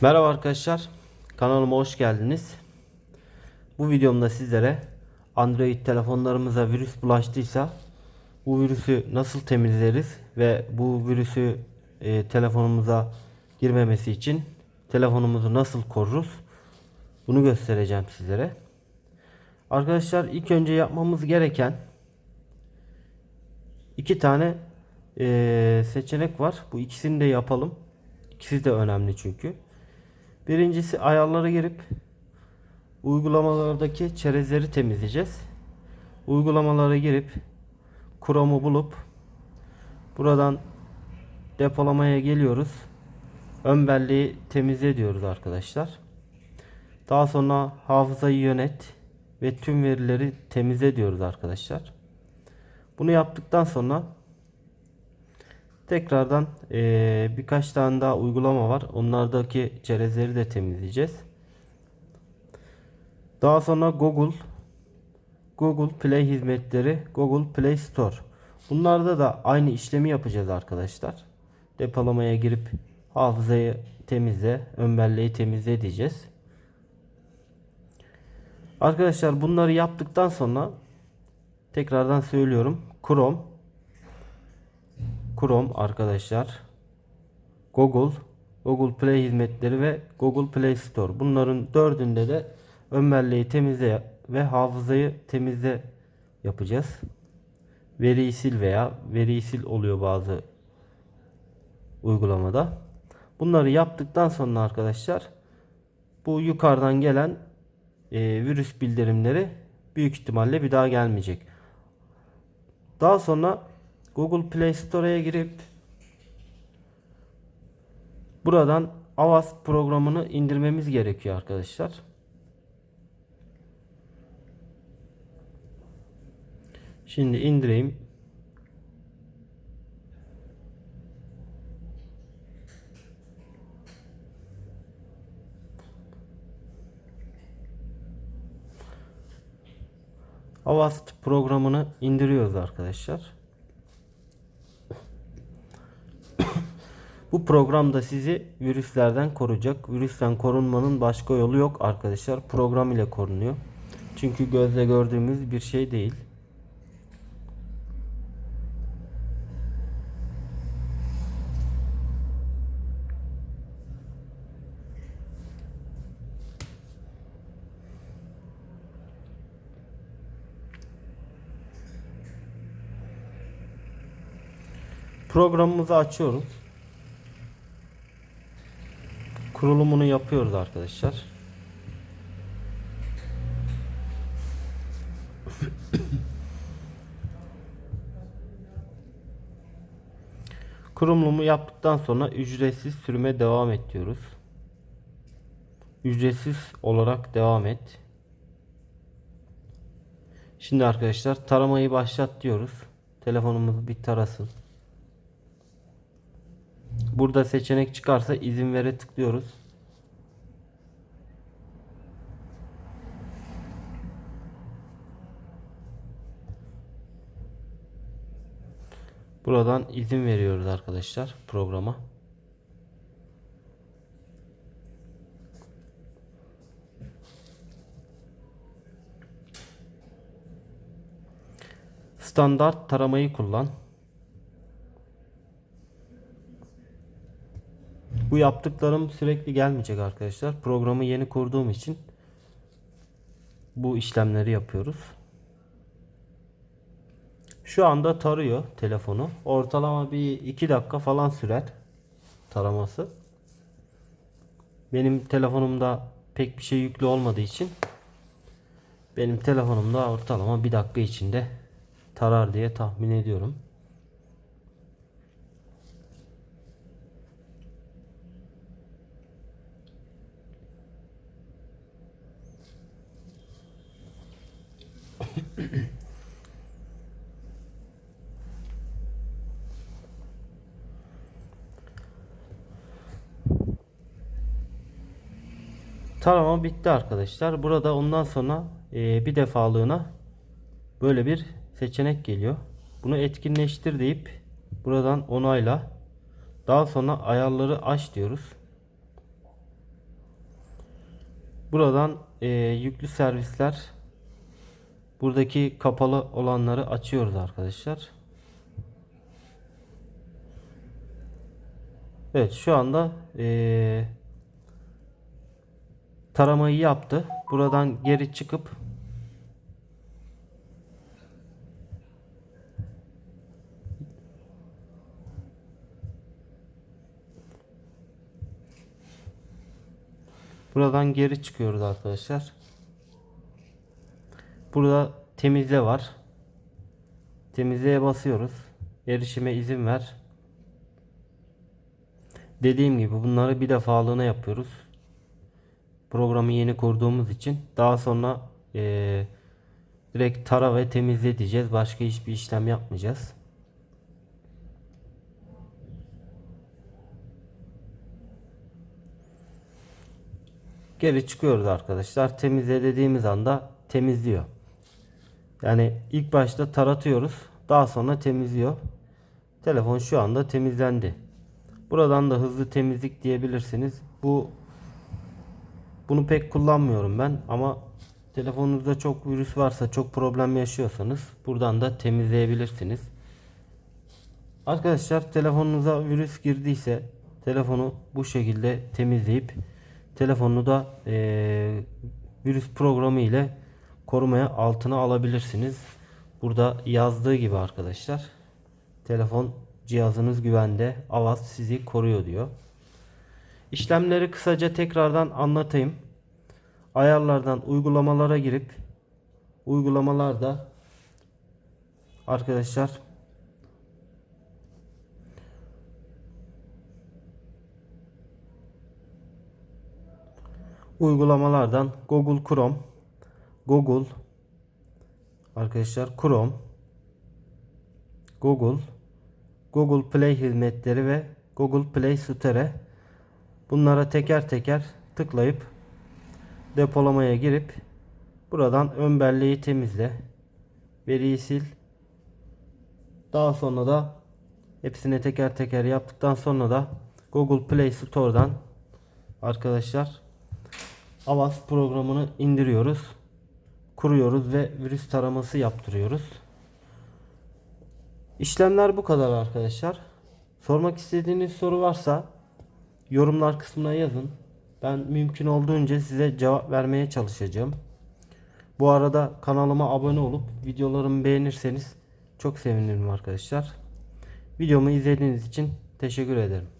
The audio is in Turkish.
Merhaba arkadaşlar. Kanalıma hoş geldiniz. Bu videomda sizlere Android telefonlarımıza virüs bulaştıysa bu virüsü nasıl temizleriz ve bu virüsü e, telefonumuza girmemesi için telefonumuzu nasıl koruruz? Bunu göstereceğim sizlere. Arkadaşlar ilk önce yapmamız gereken iki tane e, seçenek var. Bu ikisini de yapalım. İkisi de önemli çünkü. Birincisi ayarlara girip uygulamalardaki çerezleri temizleyeceğiz. Uygulamalara girip Chrome'u bulup buradan depolamaya geliyoruz. Ön belleği temizle diyoruz arkadaşlar. Daha sonra hafızayı yönet ve tüm verileri temizle diyoruz arkadaşlar. Bunu yaptıktan sonra Tekrardan eee, birkaç tane daha uygulama var. Onlardaki çerezleri de temizleyeceğiz. Daha sonra Google, Google Play hizmetleri, Google Play Store. Bunlarda da aynı işlemi yapacağız arkadaşlar. Depolamaya girip hafızayı temizle, ön belleği temizle diyeceğiz. Arkadaşlar bunları yaptıktan sonra tekrardan söylüyorum. Chrome Chrome arkadaşlar. Google, Google Play hizmetleri ve Google Play Store. Bunların dördünde de ön temizle ve hafızayı temizle yapacağız. Veriyi sil veya veriyi sil oluyor bazı uygulamada. Bunları yaptıktan sonra arkadaşlar bu yukarıdan gelen e, virüs bildirimleri büyük ihtimalle bir daha gelmeyecek. Daha sonra Google Play Store'a girip buradan Avast programını indirmemiz gerekiyor arkadaşlar. Şimdi indireyim. Avast programını indiriyoruz arkadaşlar. Bu program da sizi virüslerden koruyacak. Virüsten korunmanın başka yolu yok arkadaşlar. Program ile korunuyor. Çünkü gözle gördüğümüz bir şey değil. Programımızı açıyoruz. Kurulumunu yapıyoruz arkadaşlar. Kurulumu yaptıktan sonra ücretsiz sürüme devam et diyoruz. Ücretsiz olarak devam et. Şimdi arkadaşlar taramayı başlat diyoruz. Telefonumuz bir tarasın. Burada seçenek çıkarsa izin vere tıklıyoruz. Buradan izin veriyoruz arkadaşlar programa. Standart taramayı kullan. Bu yaptıklarım sürekli gelmeyecek arkadaşlar. Programı yeni kurduğum için bu işlemleri yapıyoruz. Şu anda tarıyor telefonu. Ortalama bir 2 dakika falan sürer taraması. Benim telefonumda pek bir şey yüklü olmadığı için benim telefonumda ortalama 1 dakika içinde tarar diye tahmin ediyorum. Tarama bitti arkadaşlar. Burada ondan sonra e, bir defalığına böyle bir seçenek geliyor. Bunu etkinleştir deyip buradan onayla. Daha sonra ayarları aç diyoruz. Buradan e, yüklü servisler buradaki kapalı olanları açıyoruz arkadaşlar. Evet şu anda e, taramayı yaptı. Buradan geri çıkıp Buradan geri çıkıyoruz arkadaşlar. Burada temizle var. Temizleye basıyoruz. Erişime izin ver. Dediğim gibi bunları bir defalığına yapıyoruz. Programı yeni kurduğumuz için. Daha sonra eee, direkt tara ve temizle diyeceğiz. Başka hiçbir işlem yapmayacağız. Geri çıkıyoruz arkadaşlar. Temizle dediğimiz anda temizliyor. Yani ilk başta taratıyoruz. Daha sonra temizliyor. Telefon şu anda temizlendi. Buradan da hızlı temizlik diyebilirsiniz. Bu bunu pek kullanmıyorum ben ama telefonunuzda çok virüs varsa, çok problem yaşıyorsanız buradan da temizleyebilirsiniz. Arkadaşlar telefonunuza virüs girdiyse telefonu bu şekilde temizleyip telefonu da eee, virüs programı ile korumaya altına alabilirsiniz. Burada yazdığı gibi arkadaşlar. Telefon cihazınız güvende. Avast sizi koruyor diyor. İşlemleri kısaca tekrardan anlatayım. Ayarlardan uygulamalara girip uygulamalarda arkadaşlar uygulamalardan Google Chrome, Google arkadaşlar Chrome, Google, Google Play hizmetleri ve Google Play Store bunlara teker teker tıklayıp depolamaya girip buradan ön belleği temizle, veriyi sil. Daha sonra da hepsini teker teker yaptıktan sonra da Google Play Store'dan arkadaşlar Avast programını indiriyoruz. Kuruyoruz ve virüs taraması yaptırıyoruz. İşlemler bu kadar arkadaşlar. Sormak istediğiniz soru varsa yorumlar kısmına yazın. Ben mümkün olduğunca size cevap vermeye çalışacağım. Bu arada kanalıma abone olup videolarımı beğenirseniz çok sevinirim arkadaşlar. Videomu izlediğiniz için teşekkür ederim.